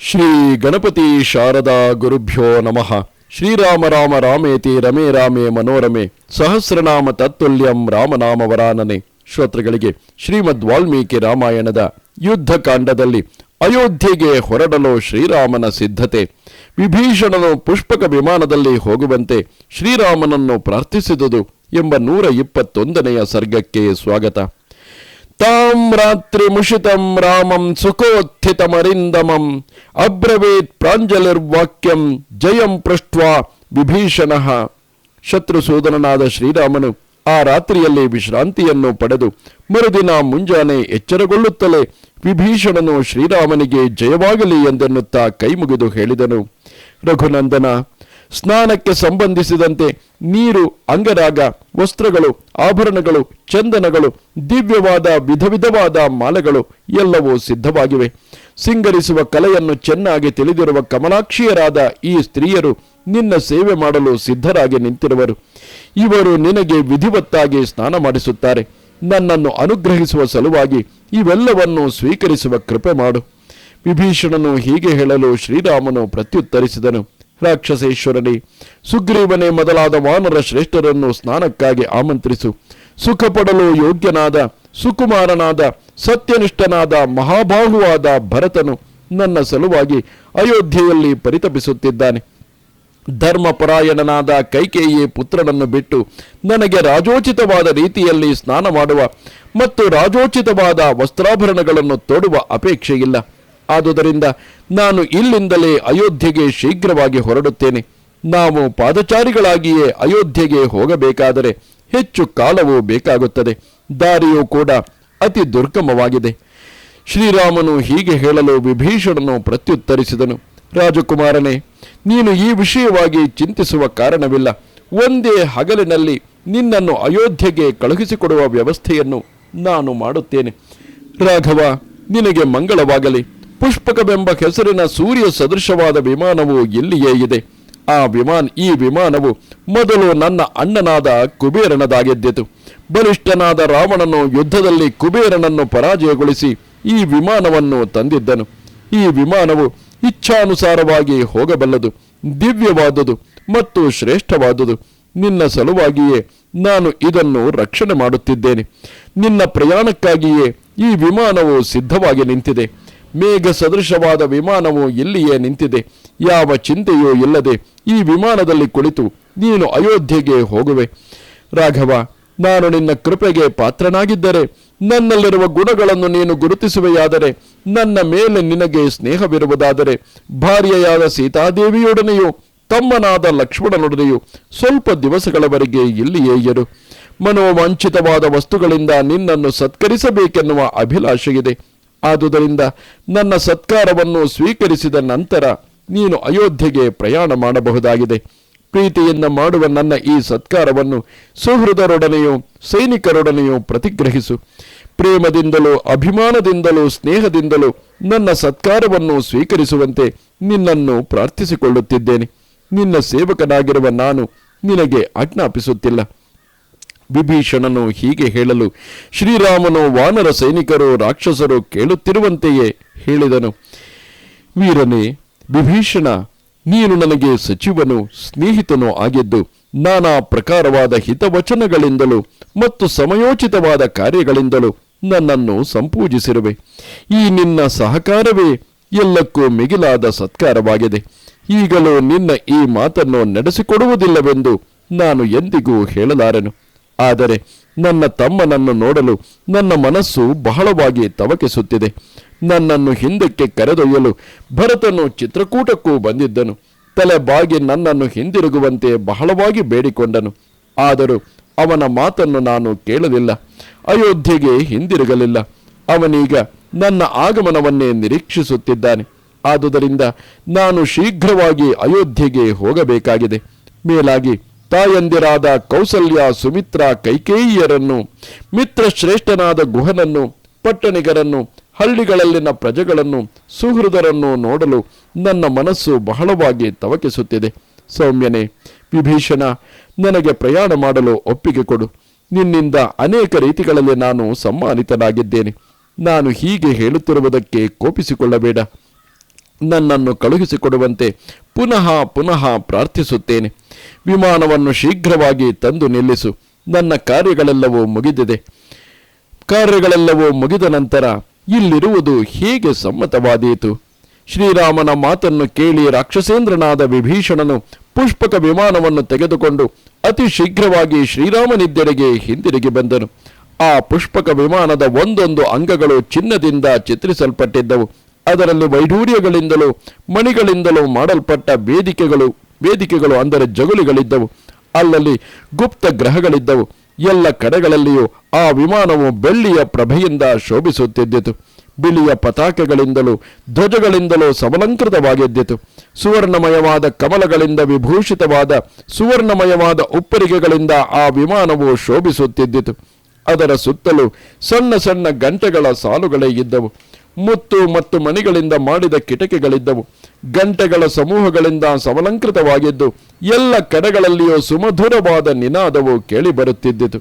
ಶ್ರೀ ಗಣಪತಿ ಶಾರದಾ ಗುರುಭ್ಯೋ ನಮಃ. ಶ್ರೀರಾಮ ರಾಮ ರಾಮೇತಿ ರಮೇ ರಾಮೇ ಮನೋರಮೆ. ಸಹಸ್ರನಾಮ ತತ್ತುಲ್ಯಂ ರಾಮನಾಮ ವರಾನನೆ ಶ್ರೋತೃಗಳಿಗೆ ಶ್ರೀಮದ್ ವಾಲ್ಮೀಕಿ ರಾಮಾಯಣದ ಯುದ್ಧಕಾಂಡದಲ್ಲಿ ಅಯೋಧ್ಯೆಗೆ ಹೊರಡಲು ಶ್ರೀರಾಮನ ಸಿದ್ಧತೆ. ವಿಭೀಷಣನು ಪುಷ್ಪಕ ವಿಮಾನದಲ್ಲಿ ಹೋಗುವಂತೆ ಶ್ರೀರಾಮನನ್ನು ಪ್ರಾರ್ಥಿಸಿದುದು ಎಂಬ ನೂರ ಇಪ್ಪತ್ತೊಂದನೆಯ ಸರ್ಗಕ್ಕೆ ಸ್ವಾಗತ. ತಾಂ ರಾತ್ರಿ ಮುಷಿತಂ ರಾಮಂ ಸುಖೋತ್ಥಿತಮರಿಂದಮಂ ಅಬ್ರವೀತ್ ಪ್ರಾಂಜಲಿರ್ವಾಕ್ಯಂ ಜಯಂ ಪೃಷ್ಟ್ವಾ ವಿಭೀಷಣಃ ಶತ್ರುಸೂದನನಾದ ಶ್ರೀರಾಮನು ಆ ರಾತ್ರಿಯಲ್ಲಿ ವಿಶ್ರಾಂತಿಯನ್ನು ಪಡೆದು ಮರುದಿನ ಮುಂಜಾನೆ ಎಚ್ಚರಗೊಳ್ಳುತ್ತಲೇ ವಿಭೀಷಣನು ಶ್ರೀರಾಮನಿಗೆ ಜಯವಾಗಲಿ ಎಂದೆನ್ನುತ್ತಾ ಕೈಮುಗಿದು ಹೇಳಿದನು. ರಘುನಂದನ ಸ್ನಾನಕ್ಕೆ ಸಂಬಂಧಿಸಿದಂತೆ ನೀರು, ಅಂಗರಾಗ, ವಸ್ತ್ರಗಳು, ಆಭರಣಗಳು, ಚಂದನಗಳು, ದಿವ್ಯವಾದ ವಿಧ ವಿಧವಾದ ಮಾಲೆಗಳು ಎಲ್ಲವೂ ಸಿದ್ಧವಾಗಿವೆ. ಸಿಂಗರಿಸುವ ಕಲೆಯನ್ನು ಚೆನ್ನಾಗಿ ತಿಳಿದಿರುವ ಕಮಲಾಕ್ಷಿಯರಾದ ಈ ಸ್ತ್ರೀಯರು ನಿನ್ನ ಸೇವೆ ಮಾಡಲು ಸಿದ್ಧರಾಗಿ ನಿಂತಿರುವರು. ಇವರು ನಿನಗೆ ವಿಧಿವತ್ತಾಗಿ ಸ್ನಾನ ಮಾಡಿಸುತ್ತಾರೆ. ನನ್ನನ್ನು ಅನುಗ್ರಹಿಸುವ ಸಲುವಾಗಿ ಇವೆಲ್ಲವನ್ನು ಸ್ವೀಕರಿಸುವ ಕೃಪೆ ಮಾಡು. ವಿಭೀಷಣನು ಹೀಗೆ ಹೇಳಲು ಶ್ರೀರಾಮನು ಪ್ರತ್ಯುತ್ತರಿಸಿದನು. ರಾಕ್ಷಸೇಶ್ವರನೇ ಸುಗ್ರೀವನೇ ಮೊದಲಾದ ವಾನರ ಶ್ರೇಷ್ಠರನ್ನು ಸ್ನಾನಕ್ಕಾಗಿ ಆಮಂತ್ರಿಸು. ಸುಖ ಪಡಲು ಯೋಗ್ಯನಾದ, ಸುಕುಮಾರನಾದ, ಸತ್ಯನಿಷ್ಠನಾದ, ಮಹಾಬಾಹುವಾದ ಭರತನು ನನ್ನ ಸಲುವಾಗಿ ಅಯೋಧ್ಯೆಯಲ್ಲಿ ಪರಿತಪಿಸುತ್ತಿದ್ದಾನೆ. ಧರ್ಮಪರಾಯಣನಾದ ಕೈಕೇಯಿ ಪುತ್ರನನ್ನು ಬಿಟ್ಟು ನನಗೆ ರಾಜೋಚಿತವಾದ ರೀತಿಯಲ್ಲಿ ಸ್ನಾನ ಮಾಡುವ ಮತ್ತು ರಾಜೋಚಿತವಾದ ವಸ್ತ್ರಾಭರಣಗಳನ್ನು ತೊಡುವ ಅಪೇಕ್ಷೆಯಿಲ್ಲ. ಆದುದರಿಂದ ನಾನು ಇಲ್ಲಿಂದಲೇ ಅಯೋಧ್ಯೆಗೆ ಶೀಘ್ರವಾಗಿ ಹೊರಡುತ್ತೇನೆ. ನಾವು ಪಾದಚಾರಿಗಳಾಗಿಯೇ ಅಯೋಧ್ಯೆಗೆ ಹೋಗಬೇಕಾದರೆ ಹೆಚ್ಚು ಕಾಲವೂ ಬೇಕಾಗುತ್ತದೆ. ದಾರಿಯೂ ಕೂಡ ಅತಿ ದುರ್ಗಮವಾಗಿದೆ. ಶ್ರೀರಾಮನು ಹೀಗೆ ಹೇಳಲು ವಿಭೀಷಣನು ಪ್ರತ್ಯುತ್ತರಿಸಿದನು. ರಾಜಕುಮಾರನೇ, ನೀನು ಈ ವಿಷಯವಾಗಿ ಚಿಂತಿಸುವ ಕಾರಣವಿಲ್ಲ. ಒಂದೇ ಹಗಲಿನಲ್ಲಿ ನಿನ್ನನ್ನು ಅಯೋಧ್ಯೆಗೆ ಕಳುಹಿಸಿಕೊಡುವ ವ್ಯವಸ್ಥೆಯನ್ನು ನಾನು ಮಾಡುತ್ತೇನೆ. ರಾಘವ, ನಿನಗೆ ಮಂಗಳವಾಗಲಿ. ಪುಷ್ಪಕವೆಂಬ ಹೆಸರಿನ ಸೂರ್ಯ ಸದೃಶವಾದ ವಿಮಾನವು ಇಲ್ಲಿಯೇ ಇದೆ? ಆ ವಿಮಾನ, ಈ ವಿಮಾನವು ಮೊದಲು ನನ್ನ ಅಣ್ಣನಾದ ಕುಬೇರನದಾಗಿದ್ದಿತು. ಬಲಿಷ್ಠನಾದ ರಾವಣನು ಯುದ್ಧದಲ್ಲಿ ಕುಬೇರನನ್ನು ಪರಾಜಯಗೊಳಿಸಿ ಈ ವಿಮಾನವನ್ನು ತಂದಿದ್ದನು. ಈ ವಿಮಾನವು ಇಚ್ಛಾನುಸಾರವಾಗಿ ಹೋಗಬಲ್ಲದು, ದಿವ್ಯವಾದುದು ಮತ್ತು ಶ್ರೇಷ್ಠವಾದುದು. ನಿನ್ನ ಸಲುವಾಗಿಯೇ ನಾನು ಇದನ್ನು ರಕ್ಷಣೆ ಮಾಡುತ್ತಿದ್ದೇನೆ. ನಿನ್ನ ಪ್ರಯಾಣಕ್ಕಾಗಿಯೇ ಈ ವಿಮಾನವು ಸಿದ್ಧವಾಗಿ ನಿಂತಿದೆ. ಮೇಘ ಸದೃಶವಾದ ವಿಮಾನವು ಇಲ್ಲಿಯೇ ನಿಂತಿದೆ, ಯಾವ ಚಿಂತೆಯೂ ಇಲ್ಲದೆ ಈ ವಿಮಾನದಲ್ಲಿ ಕುಳಿತು ನೀನು ಅಯೋಧ್ಯೆಗೆ ಹೋಗುವೆ. ರಾಘವ, ನಾನು ನಿನ್ನ ಕೃಪೆಗೆ ಪಾತ್ರನಾಗಿದ್ದರೆ, ನನ್ನಲ್ಲಿರುವ ಗುಣಗಳನ್ನು ನೀನು ಗುರುತಿಸುವೆಯಾದರೆ, ನನ್ನ ಮೇಲೆ ನಿನಗೆ ಸ್ನೇಹವಿರುವುದಾದರೆ, ಭಾರ್ಯೆಯಾದ ಸೀತಾದೇವಿಯೊಡನೆಯೂ ತಮ್ಮನಾದ ಲಕ್ಷ್ಮಣನೊಡನೆಯೂ ಸ್ವಲ್ಪ ದಿವಸಗಳವರೆಗೆ ಇಲ್ಲಿಯೇ ಇರು. ಮನೋವಾಂಛಿತವಾದ ವಸ್ತುಗಳಿಂದ ನಿನ್ನನ್ನು ಸತ್ಕರಿಸಬೇಕೆನ್ನುವ ಅಭಿಲಾಷೆಯಿದೆ. ಆದುದರಿಂದ ನನ್ನ ಸತ್ಕಾರವನ್ನು ಸ್ವೀಕರಿಸಿದ ನಂತರ ನೀನು ಅಯೋಧ್ಯೆಗೆ ಪ್ರಯಾಣ ಮಾಡಬಹುದಾಗಿದೆ. ಪ್ರೀತಿಯಿಂದ ಮಾಡುವ ನನ್ನ ಈ ಸತ್ಕಾರವನ್ನು ಸುಹೃದರೊಡನೆಯೂ ಸೈನಿಕರೊಡನೆಯೂ ಪ್ರತಿಗ್ರಹಿಸು. ಪ್ರೇಮದಿಂದಲೂ ಅಭಿಮಾನದಿಂದಲೂ ಸ್ನೇಹದಿಂದಲೂ ನನ್ನ ಸತ್ಕಾರವನ್ನು ಸ್ವೀಕರಿಸುವಂತೆ ನಿನ್ನನ್ನು ಪ್ರಾರ್ಥಿಸಿಕೊಳ್ಳುತ್ತಿದ್ದೇನೆ. ನಿನ್ನ ಸೇವಕನಾಗಿರುವ ನಾನು ನಿನಗೆ ಆಜ್ಞಾಪಿಸುತ್ತಿಲ್ಲ. ವಿಭೀಷಣನು ಹೀಗೆ ಹೇಳಲು, ಶ್ರೀರಾಮನು ವಾನರ ಸೈನಿಕರು ರಾಕ್ಷಸರು ಕೇಳುತ್ತಿರುವಂತೆಯೇ ಹೇಳಿದನು. ವೀರನೇ, ವಿಭೀಷಣ, ನೀನು ನನಗೆ ಸಚಿವನು, ಸ್ನೇಹಿತನೂ ಆಗಿದ್ದು, ನಾನಾ ಪ್ರಕಾರವಾದ ಹಿತವಚನಗಳಿಂದಲೂ ಮತ್ತು ಸಮಯೋಚಿತವಾದ ಕಾರ್ಯಗಳಿಂದಲೂ ನನ್ನನ್ನು ಸಂಪೂಜಿಸಿರುವೆ. ಈ ನಿನ್ನ ಸಹಕಾರವೇ ಎಲ್ಲಕ್ಕೂ ಮಿಗಿಲಾದ ಸತ್ಕಾರವಾಗಿದೆ. ಈಗಲೂ ನಿನ್ನ ಈ ಮಾತನ್ನು ನಡೆಸಿಕೊಡುವುದಿಲ್ಲವೆಂದು ನಾನು ಎಂದಿಗೂ ಹೇಳಲಾರೆನು. ಆದರೆ ನನ್ನ ತಮ್ಮನನ್ನು ನೋಡಲು ನನ್ನ ಮನಸ್ಸು ಬಹಳವಾಗಿ ತವಕಿಸುತ್ತಿದೆ. ನನ್ನನ್ನು ಹಿಂದಕ್ಕೆ ಕರೆದೊಯ್ಯಲು ಭರತನು ಚಿತ್ರಕೂಟಕ್ಕೂ ಬಂದಿದ್ದನು. ತಲೆಬಾಗಿ ನನ್ನನ್ನು ಹಿಂದಿರುಗುವಂತೆ ಬಹಳವಾಗಿ ಬೇಡಿಕೊಂಡನು. ಆದರೂ ಅವನ ಮಾತನ್ನು ನಾನು ಕೇಳಲಿಲ್ಲ. ಅಯೋಧ್ಯೆಗೆ ಹಿಂದಿರುಗಲಿಲ್ಲ. ಅವನೀಗ ನನ್ನ ಆಗಮನವನ್ನೇ ನಿರೀಕ್ಷಿಸುತ್ತಿದ್ದಾನೆ. ಆದುದರಿಂದ ನಾನು ಶೀಘ್ರವಾಗಿ ಅಯೋಧ್ಯೆಗೆ ಹೋಗಬೇಕಾಗಿದೆ. ಮೇಲಾಗಿ ತಾಯಂದಿರಾದ ಕೌಸಲ್ಯ ಸುಮಿತ್ರ ಕೈಕೇಯಿಯರನ್ನು, ಮಿತ್ರಶ್ರೇಷ್ಠನಾದ ಗುಹನನ್ನು, ಪಟ್ಟಣಿಗರನ್ನು, ಹಳ್ಳಿಗಳಲ್ಲಿನ ಪ್ರಜೆಗಳನ್ನು, ಸುಹೃದರನ್ನು ನೋಡಲು ನನ್ನ ಮನಸ್ಸು ಬಹಳವಾಗಿ ತವಕಿಸುತ್ತಿದೆ. ಸೌಮ್ಯನೇ, ವಿಭೀಷಣ, ನನಗೆ ಪ್ರಯಾಣ ಮಾಡಲು ಒಪ್ಪಿಗೆ ಕೊಡು. ನಿನ್ನಿಂದ ಅನೇಕ ರೀತಿಗಳಲ್ಲಿ ನಾನು ಸಮ್ಮಾನಿತನಾಗಿದ್ದೇನೆ. ನಾನು ಹೀಗೆ ಹೇಳುತ್ತಿರುವುದಕ್ಕೆ ಕೋಪಿಸಿಕೊಳ್ಳಬೇಡ. ನನ್ನನ್ನು ಕಳುಹಿಸಿಕೊಡುವಂತೆ ಪುನಃ ಪುನಃ ಪ್ರಾರ್ಥಿಸುತ್ತೇನೆ. ವಿಮಾನವನ್ನು ಶೀಘ್ರವಾಗಿ ತಂದು ನಿಲ್ಲಿಸು. ನನ್ನ ಕಾರ್ಯಗಳೆಲ್ಲವೂ ಮುಗಿದಿದೆ. ಕಾರ್ಯಗಳೆಲ್ಲವೂ ಮುಗಿದ ನಂತರ ಇಲ್ಲಿರುವುದು ಹೇಗೆ ಸಮ್ಮತವಾದೀತು. ಶ್ರೀರಾಮನ ಮಾತನ್ನು ಕೇಳಿ ರಾಕ್ಷಸೇಂದ್ರನಾದ ವಿಭೀಷಣನು ಪುಷ್ಪಕ ವಿಮಾನವನ್ನು ತೆಗೆದುಕೊಂಡು ಅತಿ ಶೀಘ್ರವಾಗಿ ಶ್ರೀರಾಮನಿದ್ದೆಡೆಗೆ ಹಿಂದಿರುಗಿ ಬಂದನು. ಆ ಪುಷ್ಪಕ ವಿಮಾನದ ಒಂದೊಂದು ಅಂಗಗಳು ಚಿನ್ನದಿಂದ ಚಿತ್ರಿಸಲ್ಪಟ್ಟಿದ್ದವು. ಅದರಲ್ಲಿ ವೈಢೂರ್ಯಗಳಿಂದಲೂ ಮಣಿಗಳಿಂದಲೂ ಮಾಡಲ್ಪಟ್ಟ ವೇದಿಕೆಗಳು ವೇದಿಕೆಗಳು ಅಂದರೆ ಜಗುಲಿಗಳಿದ್ದವು. ಅಲ್ಲಲ್ಲಿ ಗುಪ್ತ ಗ್ರಹಗಳಿದ್ದವು. ಎಲ್ಲ ಕಡೆಗಳಲ್ಲಿಯೂ ಆ ವಿಮಾನವು ಬೆಳ್ಳಿಯ ಪ್ರಭೆಯಿಂದ ಶೋಭಿಸುತ್ತಿದ್ದಿತು. ಬಿಳಿಯ ಪತಾಕೆಗಳಿಂದಲೂ ಧ್ವಜಗಳಿಂದಲೂ ಸಮಲಂಕೃತವಾಗಿದ್ದಿತು ಸುವರ್ಣಮಯವಾದ ಕಮಲಗಳಿಂದ ವಿಭೂಷಿತವಾದ ಸುವರ್ಣಮಯವಾದ ಉಪ್ಪರಿಗೆಗಳಿಂದ ಆ ವಿಮಾನವು ಶೋಭಿಸುತ್ತಿದ್ದಿತು. ಅದರ ಸುತ್ತಲೂ ಸಣ್ಣ ಸಣ್ಣ ಗಂಟೆಗಳ ಸಾಲುಗಳೇ ಇದ್ದವು. ಮುತ್ತು ಮತ್ತು ಮಣಿಗಳಿಂದ ಮಾಡಿದ ಕಿಟಕಿಗಳಿದ್ದವು. ಗಂಟೆಗಳ ಸಮೂಹಗಳಿಂದ ಸವಲಂಕೃತವಾಗಿದ್ದು ಎಲ್ಲ ಕಡೆಗಳಲ್ಲಿಯೂ ಸುಮಧುರವಾದ ನಿನಾದವು ಕೇಳಿಬರುತ್ತಿದ್ದಿತು.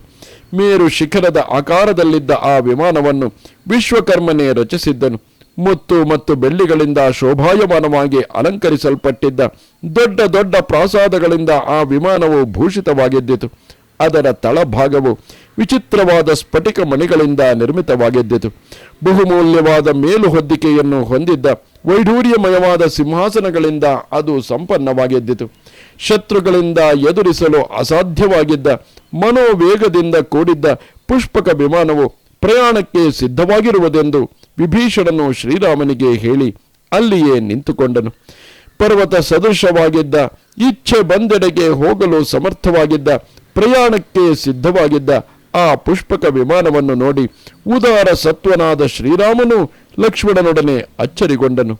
ಮೇರು ಶಿಖರದ ಆಕಾರದಲ್ಲಿದ್ದ ಆ ವಿಮಾನವನ್ನು ವಿಶ್ವಕರ್ಮನೇ ರಚಿಸಿದ್ದನು. ಮುತ್ತು ಮತ್ತು ಬೆಳ್ಳಿಗಳಿಂದ ಶೋಭಾಯಮಾನವಾಗಿ ಅಲಂಕರಿಸಲ್ಪಟ್ಟಿದ್ದ ದೊಡ್ಡ ದೊಡ್ಡ ಪ್ರಾಸಾದಗಳಿಂದ ಆ ವಿಮಾನವು ಭೂಷಿತವಾಗಿದ್ದಿತು. ಅದರ ತಳಭಾಗವು ವಿಚಿತ್ರವಾದ ಸ್ಫಟಿಕ ಮಣಿಗಳಿಂದ ನಿರ್ಮಿತವಾಗಿದ್ದಿತು. ಬಹುಮೂಲ್ಯವಾದ ಮೇಲು ಹೊದ್ದಿಕೆಯನ್ನು ಹೊಂದಿದ್ದ ವೈಢೂರ್ಯಮಯವಾದ ಸಿಂಹಾಸನಗಳಿಂದ ಅದು ಸಂಪನ್ನವಾಗಿದ್ದಿತು. ಶತ್ರುಗಳಿಂದ ಎದುರಿಸಲು ಅಸಾಧ್ಯವಾಗಿದ್ದ ಮನೋವೇಗದಿಂದ ಕೂಡಿದ್ದ ಪುಷ್ಪಕ ವಿಮಾನವು ಪ್ರಯಾಣಕ್ಕೆ ಸಿದ್ಧವಾಗಿರುವುದೆಂದು ವಿಭೀಷಣನು ಶ್ರೀರಾಮನಿಗೆ ಹೇಳಿ ಅಲ್ಲಿಯೇ ನಿಂತುಕೊಂಡನು. ಪರ್ವತ ಸದೃಶವಾಗಿದ್ದ, ಇಚ್ಛೆ ಬಂದೆಡೆಗೆ ಹೋಗಲು ಸಮರ್ಥವಾಗಿದ್ದ, ಪ್ರಯಾಣಕ್ಕೆ ಸಿದ್ಧವಾಗಿದ್ದ ಆ ಪುಷ್ಪಕ ವಿಮಾನವನ್ನು ನೋಡಿ ಉದಾರ ಸತ್ವನಾದ ಶ್ರೀರಾಮನು ಲಕ್ಷ್ಮಣನೊಡನೆ ಅಚ್ಚರಿಗೊಂಡನು.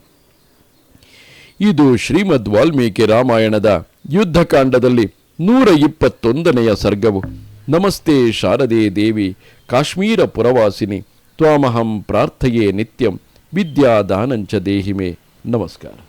ಇದು ಶ್ರೀಮದ್ ವಾಲ್ಮೀಕಿ ರಾಮಾಯಣದ ಯುದ್ಧಕಾಂಡದಲ್ಲಿ ನೂರ ಇಪ್ಪತ್ತೊಂದನೆಯ ಸರ್ಗವು. ನಮಸ್ತೆ ಶಾರದೆ ದೇವಿ, ಕಾಶ್ಮೀರ ಪುರವಾಸಿನಿ, ತ್ವಾಮಹಂ ಪ್ರಾರ್ಥಯೇ ನಿತ್ಯಂ, ವಿದ್ಯಾದಾನಂಚ ದೇಹಿಮೆ. ನಮಸ್ಕಾರ.